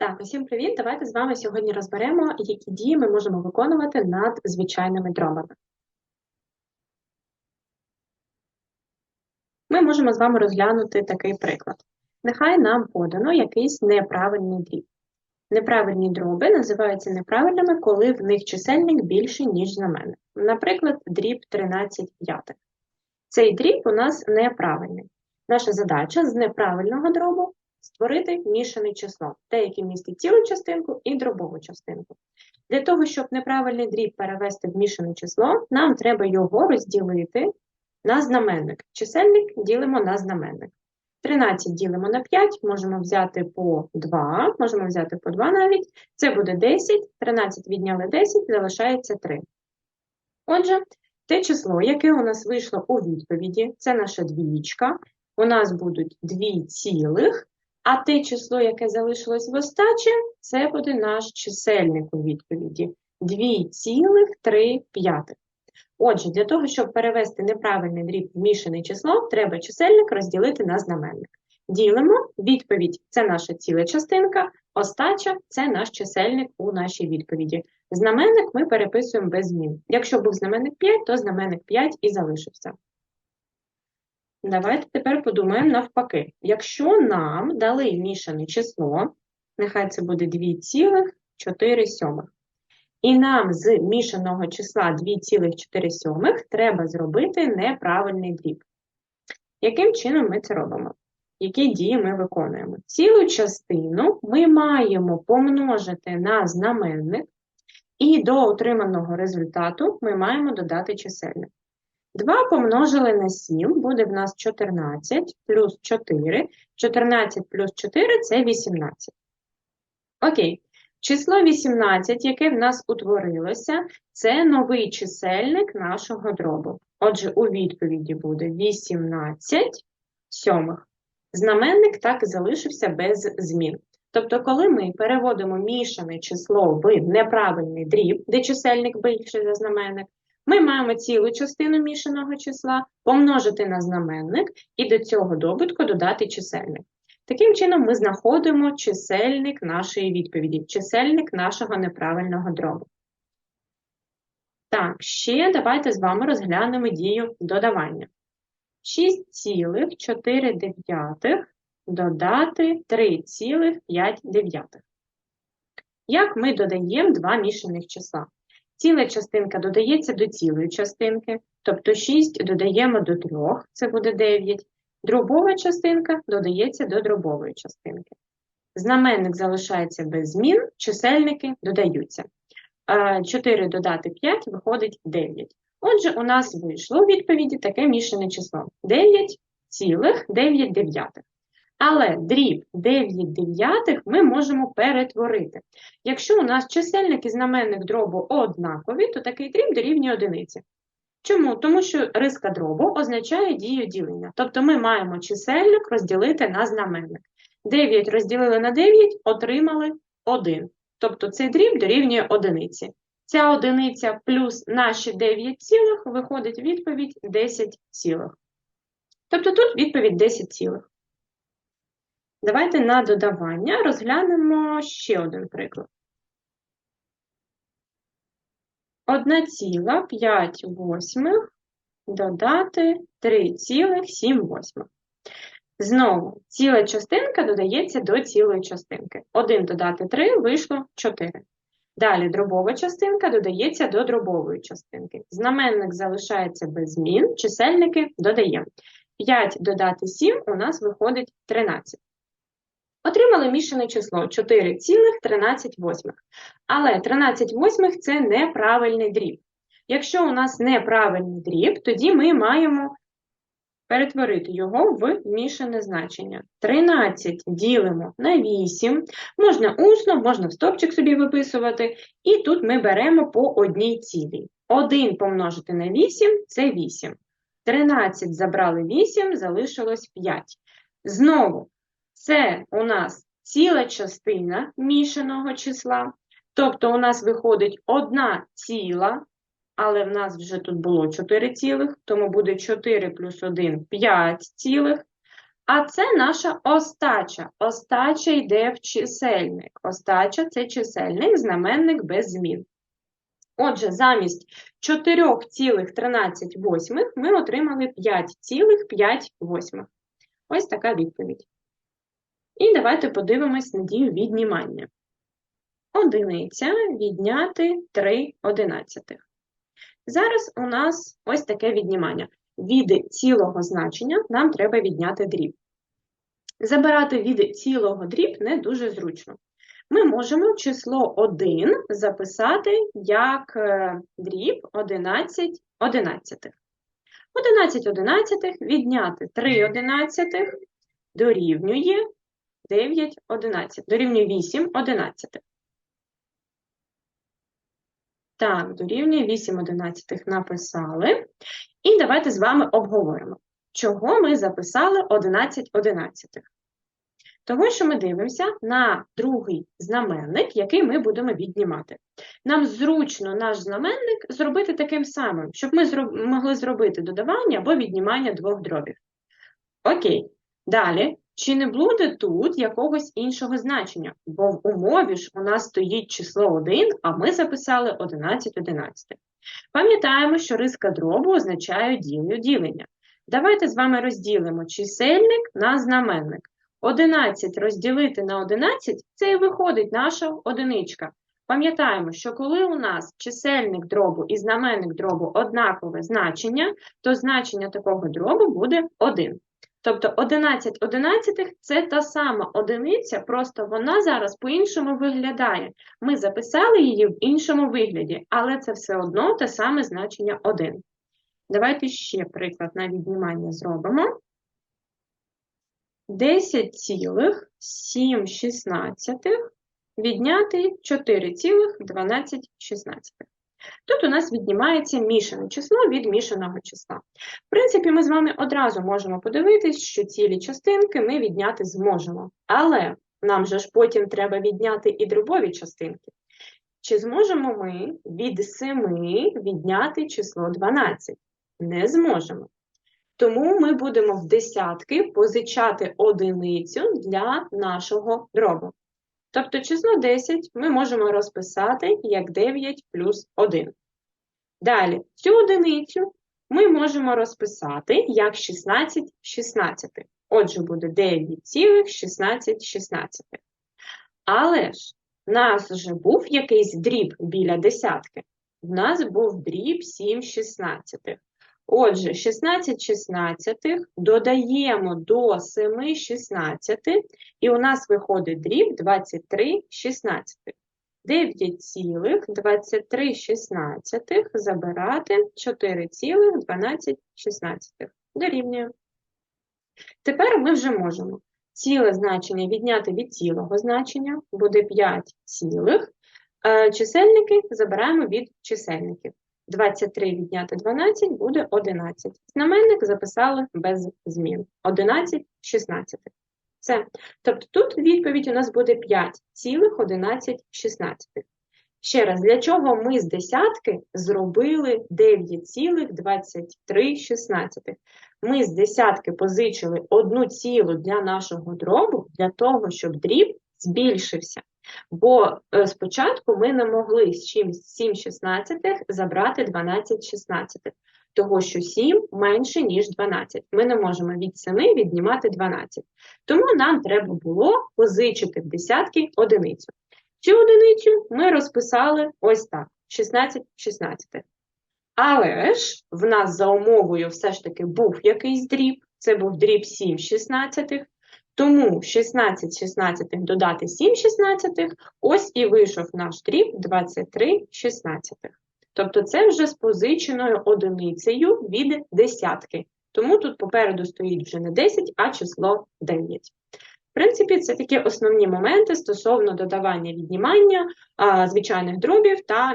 Так, усім привіт! Давайте з вами сьогодні розберемо, які дії ми можемо виконувати над звичайними дробами. Ми можемо з вами розглянути такий приклад. Нехай нам подано якийсь неправильний дріб. Неправильні дроби називаються неправильними, коли в них чисельник більший, ніж знаменник. Наприклад, дріб 13 п'ятих. Цей дріб у нас неправильний. Наша задача з неправильного дробу створити мішане число, те, яке містить цілу частинку і дробову частинку. Для того, щоб неправильний дріб перевести в мішане число, нам треба його розділити на знаменник. Чисельник ділимо на знаменник. 13 ділимо на 5, можемо взяти по 2, можемо взяти по 2 навіть. Це буде 10, 13 відняли 10, залишається 3. Отже, те число, яке у нас вийшло у відповіді, це наша двічка. У нас будуть 2 цілих, а те число, яке залишилось в остачі, це буде наш чисельник у відповіді 2,3. Отже, для того, щоб перевести неправильний дріб в мішане число, треба чисельник розділити на знаменник. Ділимо, відповідь це наша ціла частинка, остача це наш чисельник у нашій відповіді. Знаменник ми переписуємо без змін. Якщо був знаменник 5, то знаменник 5 і залишився. Давайте тепер подумаємо навпаки. Якщо нам дали мішане число, нехай це буде 2,4, і нам з мішаного числа 2,4 треба зробити неправильний дріб. Яким чином ми це робимо? Які дії ми виконуємо? Цілу частину ми маємо помножити на знаменник, і до отриманого результату ми маємо додати чисельник. 2 помножили на 7, буде в нас 14 плюс 4. 14 плюс 4 це 18. Окей. Число 18, яке в нас утворилося, це новий чисельник нашого дробу. Отже, у відповіді буде 18 сьомих. Знаменник так і залишився без змін. Тобто, коли ми переводимо мішане число в неправильний дріб, де чисельник більший за знаменник, ми маємо цілу частину мішаного числа помножити на знаменник і до цього добутку додати чисельник. Таким чином, ми знаходимо чисельник нашої відповіді, чисельник нашого неправильного дробу. Так, ще давайте з вами розглянемо дію додавання. 6,4 додати 3,5. Як ми додаємо два мішаних числа? Ціла частинка додається до цілої частинки, тобто 6 додаємо до 3, це буде 9. Дробова частинка додається до дробової частинки. Знаменник залишається без змін, чисельники додаються. 4 додати 5 виходить 9. Отже, у нас вийшло у відповіді таке мішане число 9,9 дев'ятих. Але дріб 9 дев'ятих ми можемо перетворити. Якщо у нас чисельник і знаменник дробу однакові, то такий дріб дорівнює одиниці. Чому? Тому що риска дробу означає дію ділення. Тобто ми маємо чисельник розділити на знаменник. 9 розділили на 9, отримали 1. Тобто цей дріб дорівнює одиниці. Ця одиниця плюс наші 9 цілих виходить відповідь 10 цілих. Тобто тут відповідь 10 цілих. Давайте на додавання розглянемо ще один приклад. 1,5 восьмих додати 3,7 восьмих. Знову, ціла частинка додається до цілої частинки. 1 додати 3 вийшло 4. Далі дробова частинка додається до дробової частинки. Знаменник залишається без змін, чисельники додаємо. 5 додати 7 у нас виходить 13. Отримали мішане число 4,13. Але 13 восьмих це неправильний дріб. Якщо у нас неправильний дріб, тоді ми маємо перетворити його в мішане значення. 13 ділимо на 8, можна усно, можна в стопчик собі виписувати, і тут ми беремо по одній цілій. 1 помножити на 8 це 8. 13 забрали 8, залишилось 5. Знову це у нас ціла частина мішаного числа. Тобто у нас виходить одна ціла, але в нас вже тут було 4 цілих, тому буде 4 плюс 1 5 цілих. А це наша остача. Остача йде в чисельник. Остача це чисельник, знаменник без змін. Отже, замість 4,13 ми отримали 5,5. Ось така відповідь. І давайте подивимось на дію віднімання. Одиниця відняти 3 одинадцятих. Зараз у нас ось таке віднімання. Від цілого значення нам треба відняти дріб. Забирати від цілого дріб не дуже зручно. Ми можемо число 1 записати як е, дріб 11 одинадцятих. 11 одинадцятих відняти 3 одинадцятих дорівнює 9 11, дорівнює 8 одинадцятих. Так, дорівнює 8 одинадцятих написали. І давайте з вами обговоримо, чого ми записали 11 одинадцятих. Того, що ми дивимося на другий знаменник, який ми будемо віднімати. Нам зручно наш знаменник зробити таким самим, щоб ми зроб... могли зробити додавання або віднімання двох дробів. Окей. Далі, чи не буде тут якогось іншого значення? Бо в умові ж у нас стоїть число 1, а ми записали 11 11. Пам'ятаємо, що риска дробу означає дію ділення. Давайте з вами розділимо чисельник на знаменник. 11 розділити на 11 це і виходить наша одиничка. Пам'ятаємо, що коли у нас чисельник дробу і знаменник дробу однакове значення, то значення такого дробу буде 1. Тобто 11 одинадцятих це та сама одиниця, просто вона зараз по-іншому виглядає. Ми записали її в іншому вигляді, але це все одно те саме значення 1. Давайте ще приклад на віднімання зробимо. 10,7 відняти 4,12. Тут у нас віднімається мішане число від мішаного числа. В принципі, ми з вами одразу можемо подивитись, що цілі частинки ми відняти зможемо. Але нам же ж потім треба відняти і дробові частинки. Чи зможемо ми від 7 відняти число 12? Не зможемо. Тому ми будемо в десятки позичати одиницю для нашого дробу. Тобто число 10 ми можемо розписати як 9 плюс 1. Далі, цю одиницю ми можемо розписати як 16 16. Отже, буде 9,16. 16. Але ж в нас вже був якийсь дріб біля десятки. В нас був дріб 7 16. Отже, 16 шістнадцятих додаємо до 7 шістнадцятих, і у нас виходить дріб 23 шістнадцятих. 9,23 шістнадцятих забирати 4,12 шістнадцятих. Дорівнює. Тепер ми вже можемо ціле значення відняти від цілого значення, буде 5 цілих. Е, чисельники забираємо від чисельників. 23 відняти 12 буде 11. Знаменник записали без змін. 11 16. Все. Тобто тут відповідь у нас буде 5,11 16. Ще раз, для чого ми з десятки зробили 9,23 16? Ми з десятки позичили одну цілу для нашого дробу, для того, щоб дріб збільшився. Бо е, спочатку ми не могли з 7 шістнадцятих забрати 12 шістнадцятих, того що 7 менше, ніж 12. Ми не можемо від 7 віднімати 12. Тому нам треба було позичити в десятки одиницю. Цю одиницю ми розписали ось так: 16 шістнадцятих. Але ж в нас за умовою все ж таки був якийсь дріб, це був дріб 7 шістнадцятих. Тому 16 шістнадцятих додати 7 шістнадцятих, ось і вийшов наш дріб 23 шістнадцятих. Тобто це вже з позиченою одиницею від десятки. Тому тут попереду стоїть вже не 10, а число 9. В принципі, це такі основні моменти стосовно додавання віднімання звичайних дробів та